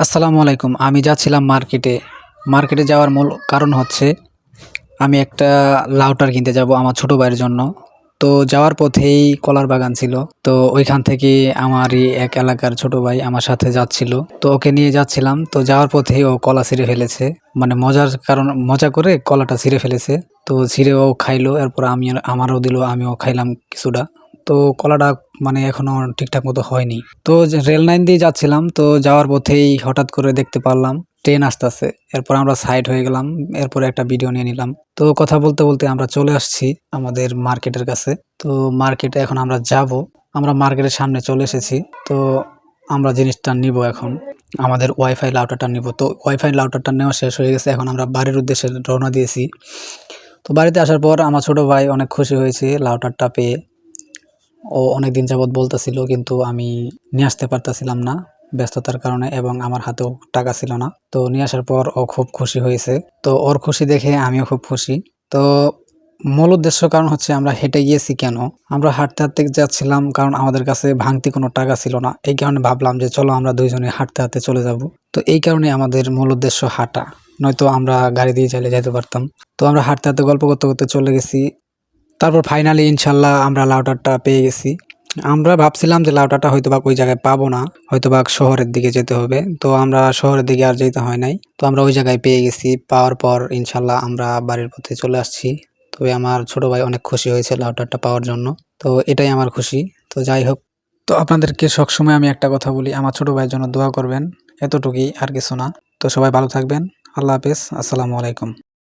আসসালামু আলাইকুম। আমি যাচ্ছিলাম মার্কেটে। মার্কেটে যাওয়ার মূল কারণ হচ্ছে, আমি একটা লাউটার কিনতে যাব আমার ছোট ভাইয়ের জন্য। তো যাওয়ার পথেই কলার বাগান ছিল। তো ওইখান থেকে আমারই এক এলাকার ছোট ভাই আমার সাথে যাচ্ছিল। তো ওকে নিয়ে যাচ্ছিলাম। তো যাওয়ার পথেই ও কলা ছিঁড়ে ফেলেছে। মানে মজার কারণ, মজা করে কলাটা ছিঁড়ে ফেলেছে। তো ছিঁড়ে ও খাইলো, এরপর আমি আমারও দিল, আমিও খাইলাম কিছুটা। তো কলাটা মানে এখনও ঠিকঠাক মতো হয়নি। তো রেল লাইন দিয়ে যাচ্ছিলাম, তো যাওয়ার পথেই হঠাৎ করে দেখতে পারলাম ট্রেন আসতেছে। এরপর আমরা সাইড হয়ে গেলাম, এরপর একটা ভিডিও নিয়ে নিলাম। তো কথা বলতে বলতে আমরা চলে আসছি আমাদের মার্কেটের কাছে। তো মার্কেটে এখন আমরা যাব, আমরা মার্কেটের সামনে চলে এসেছি। তো আমরা জিনিসটা নিব এখন, আমাদের ওয়াইফাই লাউটারটা নিব। তো ওয়াইফাই লাউটারটা নেওয়া শেষ হয়ে গেছে, এখন আমরা বাড়ির উদ্দেশ্যে রওনা দিয়েছি। তো বাড়িতে আসার পর আমার ছোট ভাই অনেক খুশি হয়েছে লাউটারটা পেয়ে। ও অনেক দিন যাবৎ বলতেছিল, কিন্তু আমি নিয়ে আসতে পারতেছিলাম না ব্যস্ততার কারণে এবং আমার হাতেও টাকা ছিল না। তো নিয়ে আসার পর ও খুব খুশি হয়েছে। তো ওর খুশি দেখে আমিও খুব খুশি। তো মূল উদ্দেশ্য কারণ হচ্ছে আমরা হেঁটে গিয়েছি কেন? আমরা হাঁটতে হাঁটতে যাচ্ছিলাম কারণ আমাদের কাছে ভাঙতি কোনো টাকা ছিল না। এই কারণে ভাবলাম যে চলো আমরা দুইজনে হাঁটতে হাঁটতে চলে যাব। তো এই কারণে আমাদের মূল উদ্দেশ্য হাঁটা। নয়তো আমরা গাড়ি দিয়ে চাইলে যেতে পারতাম। তো আমরা হাঁটতে হাঁটতে গল্প করতে করতে চলে গেছি। তারপর ফাইনালি ইনশাল্লাহ আমরা লাউটারটা পেয়ে গেছি। আমরা ভাবছিলাম যে লাউটারটা হয়তো বা ওই জায়গায় পাবো না হয়তো বা শহরের দিকে যেতে হবে। তো আমরা শহরের দিকে আর যেতে হয় নাই। তো আমরা ওই জায়গায় পেয়ে গেছি। পাওয়ার পর ইনশাল্লাহ আমরা বাড়ির পথে চলে আসছি। তবে আমার ছোট ভাই অনেক খুশি হয়েছে লাউটারটা পাওয়ার জন্য। তো এটাই আমার খুশি। তো যাই হোক। তো আপনাদেরকে সবসময় আমি একটা কথা বলি, আমার ছোট ভাইয়ের জন্য দোয়া করবেন। এতটুকুই আর কিছু না। তো সবাই ভালো থাকবেন। আল্লাহ হাফেজ। আসসালামু আলাইকুম।